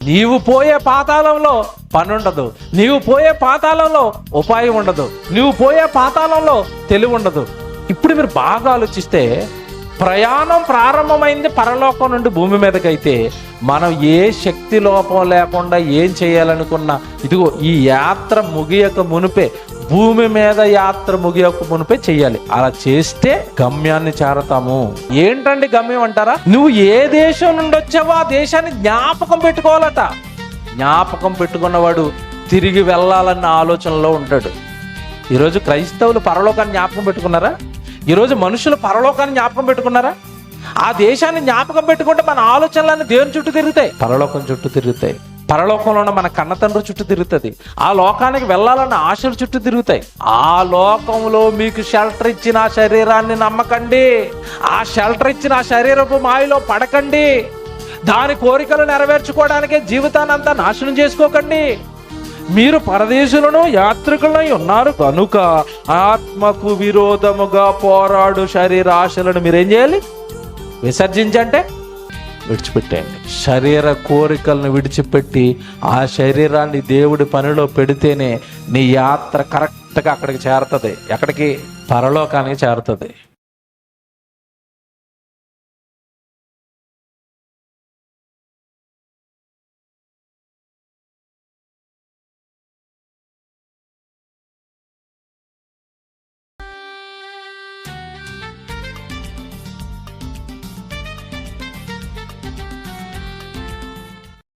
నీవు పోయే పాతాళంలో పని ఉండదు నీవు పోయే పాతాళంలో ఉపాయం ఉండదు. నీవు పోయే పాతాళంలో తెలివి ఉండదు ఇప్పుడు మీరు బాగా ఆలోచిస్తే ప్రయాణం ప్రారంభమైంది పరలోకం నుండి భూమి మీదకైతే. మనం ఏ శక్తి లోపం లేకుండా ఏం చేయాలనుకున్నా ఇదిగో ఈ యాత్ర ముగియక మునిపే భూమి మీద యాత్ర ముగియక మునిపే చేయాలి అలా చేస్తే గమ్యాన్ని చేరతాము. ఏంటండి గమ్యం అంటారా? నువ్వు ఏ దేశం నుండి వచ్చావో ఆ దేశాన్ని జ్ఞాపకం పెట్టుకోవాలట. జ్ఞాపకం పెట్టుకున్నవాడు తిరిగి వెళ్ళాలన్న ఆలోచనలో ఉంటాడు. ఈరోజు క్రైస్తవులు పరలోకాన్ని జ్ఞాపకం పెట్టుకున్నారా? ఈరోజు మనుషులు పరలోకాన్ని జ్ఞాపకం పెట్టుకున్నారా? ఆ దేశాన్ని జ్ఞాపకం పెట్టుకుంటే మన ఆలోచనలన్నీ దేవుని చుట్టూ తిరుగుతాయి. పరలోకం చుట్టూ తిరుగుతాయి. పరలోకంలో ఉన్న మన కన్నతండ్రి చుట్టూ తిరుగుతుంది. ఆ లోకానికి వెళ్ళాలన్న ఆశలు చుట్టూ తిరుగుతాయి. ఆ లోకంలో మీకు షెల్టర్ ఇచ్చిన ఆ శరీరాన్ని నమ్మకండి. ఆ షెల్టర్ ఇచ్చిన ఆ శరీరపు మాయలో పడకండి. దాని కోరికలు నెరవేర్చుకోవడానికే జీవితాన్ని అంతా నాశనం చేసుకోకండి. మీరు పరదేశులను యాత్రికులై ఉన్నారు. కనుక ఆత్మకు విరోధముగా పోరాడు శరీర ఆశలను మీరేం చేయాలి? విసర్జించంటే? విడిచిపెట్టేయండి. శరీర కోరికలను విడిచిపెట్టి ఆ శరీరాన్ని దేవుడి పనిలో పెడితేనే నీ యాత్ర కరెక్ట్గా అక్కడికి చేరుతుంది. ఎక్కడికి? పరలోకానికి చేరుతుంది.